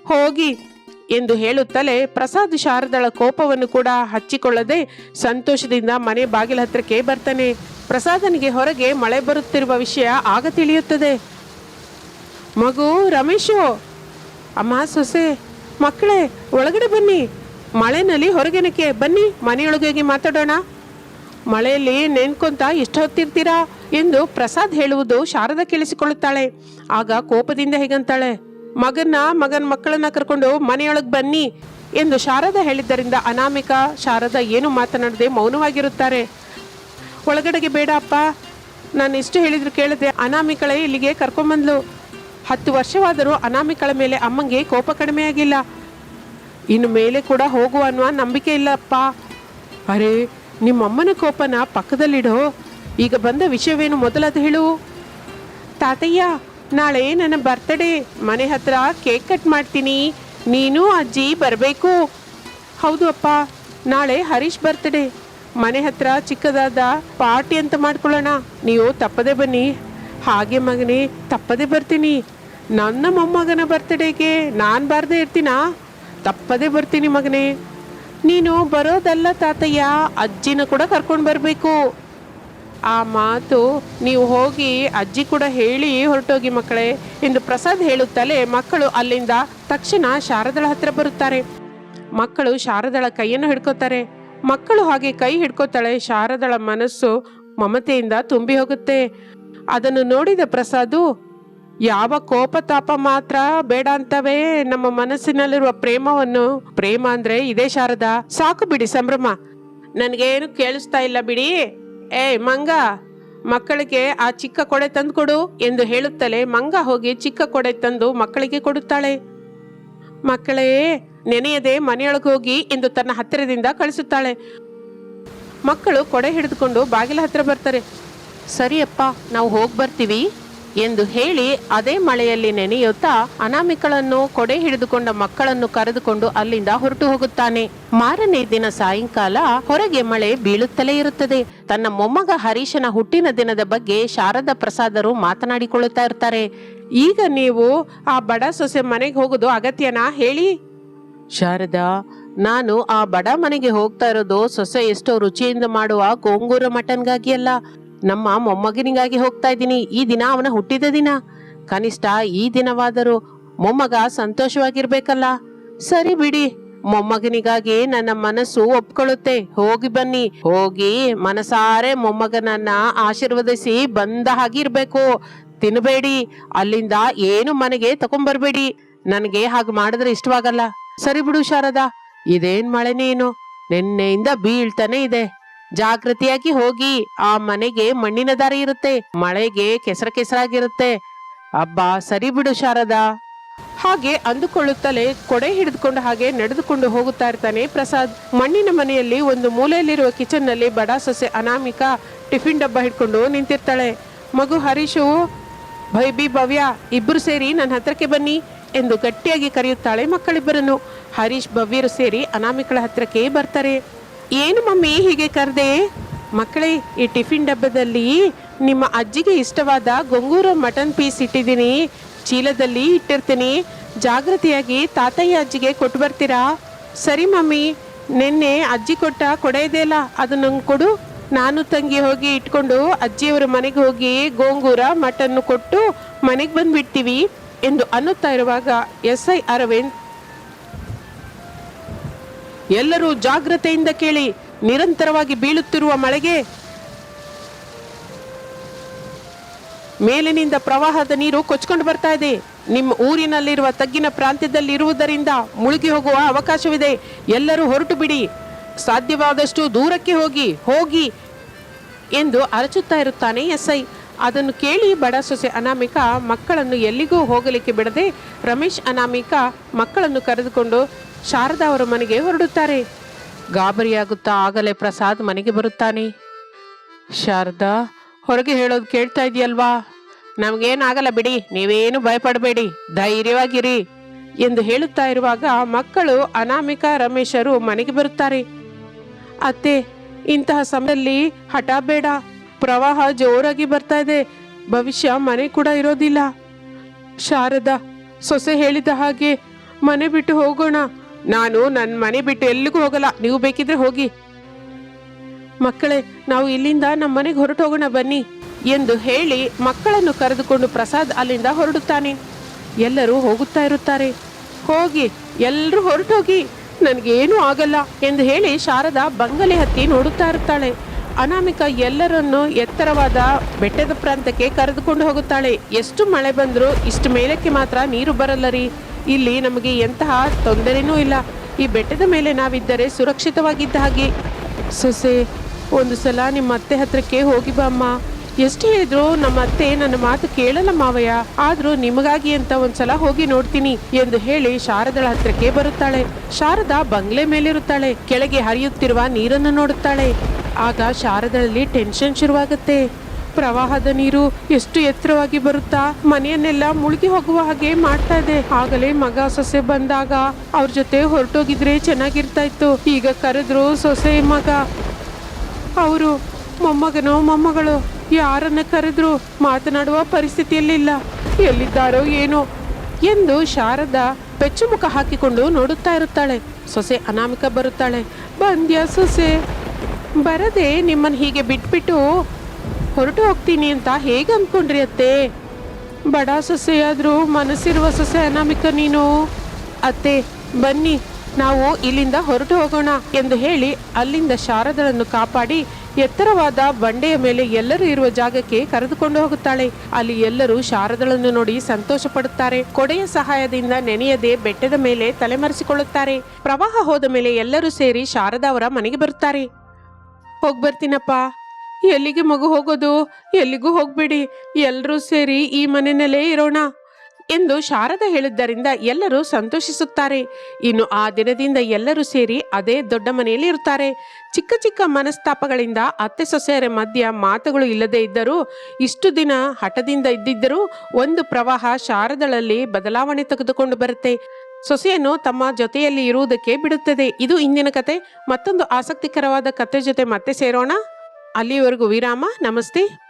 ಹೋಗಿ ಎಂದು ಹೇಳುತ್ತಲೇ ಪ್ರಸಾದ್ ಶಾರದಳ ಕೋಪವನ್ನು ಕೂಡ ಹಚ್ಚಿಕೊಳ್ಳದೆ ಸಂತೋಷದಿಂದ ಮನೆ ಬಾಗಿಲ ಹತ್ರಕ್ಕೆ ಬರ್ತಾನೆ. ಪ್ರಸಾದನಿಗೆ ಹೊರಗೆ ಮಳೆ ಬರುತ್ತಿರುವ ವಿಷಯ ಆಗ ತಿಳಿಯುತ್ತದೆ. ಮಗು ರಮೇಶು. ಅಮ್ಮ, ಸೊಸೆ, ಮಕ್ಕಳೇ, ಒಳಗಡೆ ಬನ್ನಿ. ಮಳೆನಲ್ಲಿ ಹೊರಗೆನಕ್ಕೆ ಬನ್ನಿ. ಮನೆಯೊಳಗೆ ಮಾತಾಡೋಣ? ಮಳೆಯಲ್ಲಿ ನೆನ್ಕೊಂತ ಎಷ್ಟು ಹೊತ್ತಿರ್ತೀರಾ? ಎಂದು ಪ್ರಸಾದ್ ಹೇಳುವುದು ಶಾರದಾ ಕೇಳಿಸಿಕೊಳ್ಳುತ್ತಾಳೆ. ಆಗ ಕೋಪದಿಂದ ಹೇಗಂತಾಳೆ? ಮಗನ್ನ, ಮಗನ ಮಕ್ಕಳನ್ನ ಕರ್ಕೊಂಡು ಮನೆಯೊಳಗೆ ಬನ್ನಿ ಎಂದು ಶಾರದಾ ಹೇಳಿದ್ದರಿಂದ ಅನಾಮಿಕ ಶಾರದಾ ಏನು ಮಾತನಾಡದೆ ಮೌನವಾಗಿರುತ್ತಾರೆ. ಒಳಗಡೆಗೆ ಬೇಡ ಅಪ್ಪ ನಾನು ಇಷ್ಟು ಹೇಳಿದ್ರು ಕೇಳದೆ ಅನಾಮಿಕಳೆ ಇಲ್ಲಿಗೆ ಕರ್ಕೊಂಬಂದ್ಲು. ಹತ್ತು ವರ್ಷವಾದರೂ ಅನಾಮಿಕಳ ಮೇಲೆ ಅಮ್ಮಂಗೆ ಕೋಪ ಕಡಿಮೆಯಾಗಿಲ್ಲ. ಇನ್ನು ಮೇಲೆ ಕೂಡ ಹೋಗುವ ಅನ್ನುವ ನಂಬಿಕೆ ಇಲ್ಲಪ್ಪ. ಅರೆ, ನಿಮ್ಮಮ್ಮನ ಕೋಪನ ಪಕ್ಕದಲ್ಲಿಡೋ ಈಗ ಬಂದ ವಿಷಯವೇನು ಮೊದಲದು ಹೇಳು. ತಾತಯ್ಯ, ನಾಳೆ ನನ್ನ ಬರ್ತ್ಡೇ ಮನೆ ಹತ್ರ ಕೇಕ್ ಕಟ್ ಮಾಡ್ತೀನಿ. ನೀನು ಅಜ್ಜಿ ಬರಬೇಕು. ಹೌದು ಅಪ್ಪ, ನಾಳೆ ಹರೀಶ್ ಬರ್ತ್ಡೇ ಮನೆ ಹತ್ರ ಚಿಕ್ಕದಾದ ಪಾರ್ಟಿ ಅಂತ ಮಾಡ್ಕೊಳ್ಳೋಣ. ನೀವು ತಪ್ಪದೆ ಬನ್ನಿ. ಹಾಗೆ ಮಗನೇ, ತಪ್ಪದೆ ಬರ್ತೀನಿ. ನನ್ನ ಮೊಮ್ಮಗನ ಬರ್ತ್ಡೇಗೆ ನಾನು ಬಾರದೆ ಇರ್ತೀನಾ? ತಪ್ಪದೆ ಬರ್ತೀನಿ ಮಗನೇ. ನೀನು ಬರೋದಲ್ಲ ತಾತಯ್ಯ, ಅಜ್ಜಿನ ಕೂಡ ಕರ್ಕೊಂಡು ಬರಬೇಕು. ಆ ಮಾತು ನೀವು ಹೋಗಿ ಅಜ್ಜಿ ಕೂಡ ಹೇಳಿ ಹೊರಟೋಗಿ ಮಕ್ಕಳೇ ಎಂದು ಪ್ರಸಾದ್ ಹೇಳುತ್ತಲೇ ಮಕ್ಕಳು ಅಲ್ಲಿಂದ ತಕ್ಷಣ ಶಾರದಳ ಹತ್ರ ಬರುತ್ತಾರೆ. ಮಕ್ಕಳು ಶಾರದಳ ಕೈಯನ್ನು ಹಿಡ್ಕೋತಾರೆ. ಮಕ್ಕಳು ಹಾಗೆ ಕೈ ಹಿಡ್ಕೋತಾಳೆ ಶಾರದಳ ಮನಸ್ಸು ಮಮತೆಯಿಂದ ತುಂಬಿ ಹೋಗುತ್ತೆ. ಅದನ್ನು ನೋಡಿದ ಪ್ರಸಾದು, ಯಾವ ಕೋಪ ತಾಪ ಮಾತ್ರ ಬೇಡ ಅಂತವೇ ನಮ್ಮ ಮನಸ್ಸಿನಲ್ಲಿರುವ ಪ್ರೇಮವನ್ನು, ಪ್ರೇಮ ಅಂದ್ರೆ ಇದೇ ಶಾರದಾ, ಸಾಕು ಬಿಡಿ ಸಂಭ್ರಮ. ನನಗೇನು ಕೇಳಿಸ್ತಾ ಇಲ್ಲ ಬಿಡಿ. ಏಯ್ ಮಂಗ, ಮಕ್ಕಳಿಗೆ ಆ ಚಿಕ್ಕ ಕೊಡೆ ತಂದು ಕೊಡು ಎಂದು ಹೇಳುತ್ತಲೇ ಮಂಗ ಹೋಗಿ ಚಿಕ್ಕ ಕೊಡೆ ತಂದು ಮಕ್ಕಳಿಗೆ ಕೊಡುತ್ತಾಳೆ. ಮಕ್ಕಳೇ, ನೆನೆಯದೆ ಮನೆಯೊಳಗೆ ಹೋಗಿ ಎಂದು ತನ್ನ ಹತ್ತಿರದಿಂದ ಕಳಿಸುತ್ತಾಳೆ. ಮಕ್ಕಳು ಕೊಡೆ ಹಿಡಿದುಕೊಂಡು ಬಾಗಿಲ ಹತ್ತಿರ ಬರ್ತಾರೆ. ಸರಿಯಪ್ಪ, ನಾವು ಹೋಗಿ ಬರ್ತೀವಿ. ಎಂದು ಹೇಳಿ ಅದೇ ಮಳೆಯಲ್ಲಿ ನೆನೆಯುತ್ತಾ ಅನಾಮಿಕಳನ್ನು ಕೊಡೆ ಹಿಡಿದುಕೊಂಡ ಮಕ್ಕಳನ್ನು ಕರೆದುಕೊಂಡು ಅಲ್ಲಿಂದ ಹೊರಟು ಹೋಗುತ್ತಾನೆ. ಮಾರನೇ ದಿನ ಸಾಯಂಕಾಲ ಹೊರಗೆ ಮಳೆ ಬೀಳುತ್ತಲೇ ಇರುತ್ತದೆ. ತನ್ನ ಮೊಮ್ಮಗ ಹರೀಶನ ಹುಟ್ಟಿನ ದಿನದ ಬಗ್ಗೆ ಶಾರದಾ ಪ್ರಸಾದರು ಮಾತನಾಡಿಕೊಳ್ಳುತ್ತಾ ಇರ್ತಾರೆ. ಈಗ ನೀವು ಆ ಬಡ ಸೊಸೆ ಮನೆಗೆ ಹೋಗೋದು ಅಗತ್ಯನಾ? ಹೇಳಿ. ಶಾರದಾ, ನಾನು ಆ ಬಡ ಮನೆಗೆ ಹೋಗ್ತಾ ಇರೋದು ಸೊಸೆ ಎಷ್ಟೋ ರುಚಿಯಿಂದ ಮಾಡುವ ಗೋಂಗೂರ ಮಟನ್ಗಾಗಿ ಅಲ್ಲ ನಮ್ಮ ಮೊಮ್ಮಗನಿಗಾಗಿ ಹೋಗ್ತಾ ಇದ್ದೀನಿ. ಈ ದಿನ ಅವನ ಹುಟ್ಟಿದ ದಿನ. ಕನಿಷ್ಠ ಈ ದಿನವಾದರೂ ಮೊಮ್ಮಗ ಸಂತೋಷವಾಗಿರ್ಬೇಕಲ್ಲ. ಸರಿ ಬಿಡಿ. ಮೊಮ್ಮಗನಿಗಾಗಿ ನನ್ನ ಮನಸ್ಸು ಒಪ್ಕೊಳ್ಳುತ್ತೆ. ಹೋಗಿ ಬನ್ನಿ. ಹೋಗಿ ಮನಸಾರೆ ಮೊಮ್ಮಗನನ್ನ ಆಶೀರ್ವದಿಸಿ ಬಂದ ಹಾಗಿರ್ಬೇಕು ತಿನ್ನಬೇಡಿ ಅಲ್ಲಿಂದ ಏನು ಮನೆಗೆ ತಗೊಂಡ್ಬರ್ಬೇಡಿ. ನನಗೆ ಹಾಗೆ ಮಾಡಿದ್ರೆ ಇಷ್ಟವಾಗಲ್ಲ. ಸರಿ ಬಿಡು ಶಾರದಾ. ಇದೇನ್ ಮಳೆನೇನು ನಿನ್ನೆಯಿಂದ ಬೀಳ್ತಾನೆ ಇದೆ. ಜಾಗೃತಿಯಾಗಿ ಹೋಗಿ ಆ ಮನೆಗೆ ಮಣ್ಣಿನ ದಾರಿ ಇರುತ್ತೆ, ಮಳೆಗೆ ಕೆಸರ ಕೆಸರಾಗಿರುತ್ತೆ. ಅಬ್ಬಾ, ಸರಿ ಬಿಡು ಶಾರದಾ. ಹಾಗೆ ಅಂದುಕೊಳ್ಳುತ್ತಲೇ ಕೊಡೆ ಹಿಡಿದುಕೊಂಡು ಹಾಗೆ ನಡೆದುಕೊಂಡು ಹೋಗುತ್ತಾ ಇರ್ತಾನೆ ಪ್ರಸಾದ್. ಮಣ್ಣಿನ ಮನೆಯಲ್ಲಿ ಒಂದು ಮೂಲೆಯಲ್ಲಿರುವ ಕಿಚನ್ನಲ್ಲಿ ಬಡ ಸೊಸೆ ಅನಾಮಿಕಾ ಟಿಫಿನ್ ಡಬ್ಬ ಹಿಡ್ಕೊಂಡು ನಿಂತಿರ್ತಾಳೆ. ಮಗು ಹರೀಶು, ಭೈಬಿ, ಭವ್ಯ ಇಬ್ಬರು ಸೇರಿ ನನ್ನ ಹತ್ರಕ್ಕೆ ಬನ್ನಿ ಎಂದು ಗಟ್ಟಿಯಾಗಿ ಕರೆಯುತ್ತಾಳೆ ಮಕ್ಕಳಿಬ್ಬರನ್ನು. ಹರೀಶ್, ಭವ್ಯರು ಸೇರಿ ಅನಾಮಿಕಳ ಹತ್ರಕ್ಕೆ ಬರ್ತಾರೆ. ಏನು ಮಮ್ಮಿ ಹೀಗೆ ಕರೆದೆ? ಮಕ್ಕಳೇ, ಈ ಟಿಫಿನ್ ಡಬ್ಬದಲ್ಲಿ ನಿಮ್ಮ ಅಜ್ಜಿಗೆ ಇಷ್ಟವಾದ ಗೊಂಗೂರ ಮಟನ್ ಪೀಸ್ ಇಟ್ಟಿದ್ದೀನಿ. ಚೀಲದಲ್ಲಿ ಇಟ್ಟಿರ್ತೀನಿ. ಜಾಗೃತಿಯಾಗಿ ತಾತಯ್ಯ ಅಜ್ಜಿಗೆ ಕೊಟ್ಟು ಬರ್ತೀರಾ? ಸರಿ ಮಮ್ಮಿ, ನಿನ್ನೆ ಅಜ್ಜಿ ಕೊಟ್ಟ ಕೊಡೆ ಇದೆಯಲ್ಲ ಅದು ನಂಗೆ ಕೊಡು. ನಾನು ತಂಗಿ ಹೋಗಿ ಇಟ್ಕೊಂಡು ಅಜ್ಜಿಯವರ ಮನೆಗೆ ಹೋಗಿ ಗೋಂಗೂರ ಮಟನ್ನು ಕೊಟ್ಟು ಮನೆಗೆ ಬಂದುಬಿಡ್ತೀವಿ ಎಂದು ಅನ್ನುತ್ತಾ ಇರುವಾಗ ಎಸ್ ಐ ಅರವಿಂದ್ ಎಲ್ಲರೂ ಜಾಗ್ರತೆಯಿಂದ ಕೇಳಿ ನಿರಂತರವಾಗಿ ಬೀಳುತ್ತಿರುವ ಮಳೆಗೆ ಮೇಲಿನಿಂದ ಪ್ರವಾಹದ ನೀರು ಕೊಚ್ಕೊಂಡು ಬರ್ತಾ ಇದೆ. ನಿಮ್ಮ ಊರಿನಲ್ಲಿರುವ ತಗ್ಗಿನ ಪ್ರಾಂತ್ಯದಲ್ಲಿ ಇರುವುದರಿಂದ ಮುಳುಗಿ ಹೋಗುವ ಅವಕಾಶವಿದೆ. ಎಲ್ಲರೂ ಹೊರಟು ಬಿಡಿ. ಸಾಧ್ಯವಾದಷ್ಟು ದೂರಕ್ಕೆ ಹೋಗಿ ಹೋಗಿ ಎಂದು ಅರಚುತ್ತಾ ಇರುತ್ತಾನೆ ಎಸ್ ಅದನ್ನು ಕೇಳಿ ಬಡ ಸೊಸೆ ಅನಾಮಿಕ ಮಕ್ಕಳನ್ನು ಎಲ್ಲಿಗೂ ಹೋಗಲಿಕ್ಕೆ ಬಿಡದೆ ರಮೇಶ್ ಅನಾಮಿಕ ಮಕ್ಕಳನ್ನು ಕರೆದುಕೊಂಡು ಶಾರದಾ ಅವರ ಮನೆಗೆ ಹೊರಡುತ್ತಾರೆ. ಗಾಬರಿಯಾಗುತ್ತಾ ಆಗಲೇ ಪ್ರಸಾದ್ ಮನೆಗೆ ಬರುತ್ತಾನೆ. ಶಾರದಾ, ಹೊರಗೆ ಹೇಳೋದು ಕೇಳ್ತಾ ಇದೆಯಲ್ವಾ? ನಮಗೇನಾಗಲ್ಲ ಬಿಡಿ, ನೀವೇನು ಭಯಪಡಬೇಡಿ, ಧೈರ್ಯವಾಗಿರಿ ಎಂದು ಹೇಳುತ್ತಾ ಇರುವಾಗ ಮಕ್ಕಳು ಅನಾಮಿಕಾ ರಮೇಶರು ಮನೆಗೆ ಬರುತ್ತಾರೆ. ಅತ್ತೆ, ಇಂತಹ ಸಮಯದಲ್ಲಿ ಹಠ ಬೇಡ, ಪ್ರವಾಹ ಜೋರಾಗಿ ಬರ್ತಾ ಇದೆ, ಭವಿಷ್ಯ ಮನೆ ಕೂಡ ಇರೋದಿಲ್ಲ. ಶಾರದಾ, ಸೊಸೆ ಹೇಳಿದ ಹಾಗೆ ಮನೆ ಬಿಟ್ಟು ಹೋಗೋಣ ನಾನು ನನ್ನ ಮನೆ ಬಿಟ್ಟು ಎಲ್ಲಿಗೂ ಹೋಗಲ್ಲ. ನೀವು ಬೇಕಿದ್ರೆ ಹೋಗಿ. ಮಕ್ಕಳೇ, ನಾವು ಇಲ್ಲಿಂದ ನಮ್ಮ ಮನೆಗೆ ಹೊರಟು ಹೋಗೋಣ ಬನ್ನಿ ಎಂದು ಹೇಳಿ ಮಕ್ಕಳನ್ನು ಕರೆದುಕೊಂಡು ಪ್ರಸಾದ್ ಅಲ್ಲಿಂದ ಹೊರಡುತ್ತಾನೆ. ಎಲ್ಲರೂ ಹೋಗುತ್ತಾ ಇರುತ್ತಾರೆ. ಹೋಗಿ ಎಲ್ಲರೂ ಹೊರಟೋಗಿ, ನನಗೇನೂ ಆಗಲ್ಲ ಎಂದು ಹೇಳಿ ಶಾರದಾ ಬಂಗಲೆ ಹತ್ತಿ ನೋಡುತ್ತಾ ಇರುತ್ತಾಳೆ. ಅನಾಮಿಕ ಎಲ್ಲರನ್ನು ಎತ್ತರವಾದ ಬೆಟ್ಟದ ಪ್ರಾಂತಕ್ಕೆ ಕರೆದುಕೊಂಡು ಹೋಗುತ್ತಾಳೆ. ಎಷ್ಟು ಮಳೆ ಬಂದರೂ ಇಷ್ಟು ಮೇಲಕ್ಕೆ ಮಾತ್ರ ನೀರು ಬರಲ್ಲ ರೀ. ಇಲ್ಲಿ ನಮಗೆ ಎಂತಹ ತೊಂದರೆನೂ ಇಲ್ಲ. ಈ ಬೆಟ್ಟದ ಮೇಲೆ ನಾವಿದ್ದರೆ ಸುರಕ್ಷಿತವಾಗಿದ್ದ ಹಾಗೆ. ಸೊಸೆ, ಒಂದು ಸಲ ನಿಮ್ಮ ಅತ್ತೆ ಹತ್ರಕ್ಕೆ ಹೋಗಿ ಬಾಮ್ಮ ಎಷ್ಟು ಹೇಳಿದ್ರು ನಮ್ಮ ಅತ್ತೆ ನನ್ನ ಮಾತು ಕೇಳಲ್ಲ ಮಾವಯ್ಯ. ಆದ್ರೂ ನಿಮಗಾಗಿ ಅಂತ ಒಂದ್ಸಲ ಹೋಗಿ ನೋಡ್ತೀನಿ ಎಂದು ಹೇಳಿ ಶಾರದಳ ಹತ್ರಕ್ಕೆ ಬರುತ್ತಾಳೆ. ಶಾರದಾ ಬಂಗ್ಲೆ ಮೇಲಿರುತ್ತಾಳೆ. ಕೆಳಗೆ ಹರಿಯುತ್ತಿರುವ ನೀರನ್ನು ನೋಡುತ್ತಾಳೆ. ಆಗ ಶಾರದಳಲ್ಲಿ ಟೆನ್ಷನ್ ಶುರುವಾಗುತ್ತೆ. ಪ್ರವಾಹದ ನೀರು ಎಷ್ಟು ಎತ್ತರವಾಗಿ ಬರುತ್ತಾ ಮನೆಯನ್ನೆಲ್ಲ ಮುಳುಗಿ ಹೋಗುವ ಹಾಗೆ ಮಾಡ್ತಾ ಇದೆ. ಆಗಲೇ ಮಗ ಸೊಸೆ ಬಂದಾಗ ಅವ್ರ ಜೊತೆ ಹೊರಟೋಗಿದ್ರೆ ಚೆನ್ನಾಗಿರ್ತಾ ಇತ್ತು. ಈಗ ಕರೆದ್ರು ಸೊಸೆ ಮಗ. ಅವರು, ಮೊಮ್ಮಗನೋ, ಮೊಮ್ಮಗಳು, ಯಾರನ್ನ ಕರೆದ್ರು ಮಾತನಾಡುವ ಪರಿಸ್ಥಿತಿಯಲ್ಲಿಲ್ಲ. ಎಲ್ಲಿದ್ದಾರೋ ಏನೋ ಎಂದು ಶಾರದಾ ಬೆಚ್ಚು ಮುಖ ಹಾಕಿಕೊಂಡು ನೋಡುತ್ತಾ ಇರುತ್ತಾಳೆ. ಸೊಸೆ ಅನಾಮಿಕ ಬರುತ್ತಾಳೆ. ಬಂದ್ಯಾ ಸೊಸೆ, ಬರದೆ ನಿಮ್ಮನ್ನು ಹೀಗೆ ಬಿಟ್ಬಿಟ್ಟು ಹೊರಟು ಹೋಗ್ತೀನಿ ಅಂತ ಹೇಗೆ ಅಂದ್ಕೊಂಡ್ರಿ ಅತ್ತೆ? ಬಡ ಸೊಸೆಯಾದರೂ ಮನಸ್ಸಿರುವ ಸೊಸೆ ಅನಾಮಿಕ ನೀನು. ಅತ್ತೆ, ಬನ್ನಿ, ನಾವು ಇಲ್ಲಿಂದ ಹೊರಟು ಹೋಗೋಣ ಎಂದು ಹೇಳಿ ಅಲ್ಲಿಂದ ಶಾರದಳನ್ನು ಕಾಪಾಡಿ ಎತ್ತರವಾದ ಬಂಡೆಯ ಮೇಲೆ ಎಲ್ಲರೂ ಇರುವ ಜಾಗಕ್ಕೆ ಕರೆದುಕೊಂಡು ಹೋಗುತ್ತಾಳೆ. ಅಲ್ಲಿ ಎಲ್ಲರೂ ಶಾರದಳನ್ನು ನೋಡಿ ಸಂತೋಷ ಪಡುತ್ತಾರೆ ಕೊಡೆಯ ಸಹಾಯದಿಂದ ನೆನೆಯದೆ ಬೆಟ್ಟದ ಮೇಲೆ ತಲೆಮರೆಸಿಕೊಳ್ಳುತ್ತಾರೆ. ಪ್ರವಾಹ ಹೋದ ಮೇಲೆ ಎಲ್ಲರೂ ಸೇರಿ ಶಾರದಾ ಅವರ ಮನೆಗೆ ಬರುತ್ತಾರೆ. ಹೋಗ್ ಬರ್ತೀನಪ್ಪ. ಎಲ್ಲಿಗೆ ಮಗು ಹೋಗೋದು? ಎಲ್ಲಿಗೂ ಹೋಗ್ಬೇಡಿ. ಎಲ್ಲರೂ ಸೇರಿ ಈ ಮನೆಯಲ್ಲೇ ಇರೋಣ ಎಂದು ಶಾರದ ಹೇಳಿದ್ದರಿಂದ ಎಲ್ಲರೂ ಸಂತೋಷಿಸುತ್ತಾರೆ. ಇನ್ನು ಆ ದಿನದಿಂದ ಎಲ್ಲರೂ ಸೇರಿ ಅದೇ ದೊಡ್ಡ ಮನೆಯಲ್ಲಿ ಇರುತ್ತಾರೆ. ಚಿಕ್ಕ ಚಿಕ್ಕ ಮನಸ್ತಾಪಗಳಿಂದ ಅತ್ತೆ ಸೊಸೆಯರ ಮಧ್ಯ ಮಾತುಗಳು ಇಲ್ಲದೆ ಇದ್ದರೂ, ಇಷ್ಟು ದಿನ ಹಠದಿಂದ ಇದ್ದಿದ್ದರೂ ಒಂದು ಪ್ರವಾಹ ಶಾರದಳಲ್ಲಿ ಬದಲಾವಣೆ ತೆಗೆದುಕೊಂಡು ಬರುತ್ತೆ. ಸೊಸೆಯನ್ನು ತಮ್ಮ ಜೊತೆಯಲ್ಲಿ ಇರುವುದಕ್ಕೆ ಬಿಡುತ್ತದೆ. ಇದು ಇಂದಿನ ಕತೆ. ಮತ್ತೊಂದು ಆಸಕ್ತಿಕರವಾದ ಕತೆ ಜೊತೆ ಮತ್ತೆ ಸೇರೋಣ. ಅಲ್ಲಿಯವರೆಗೂ ವಿರಾಮ. ನಮಸ್ತೆ.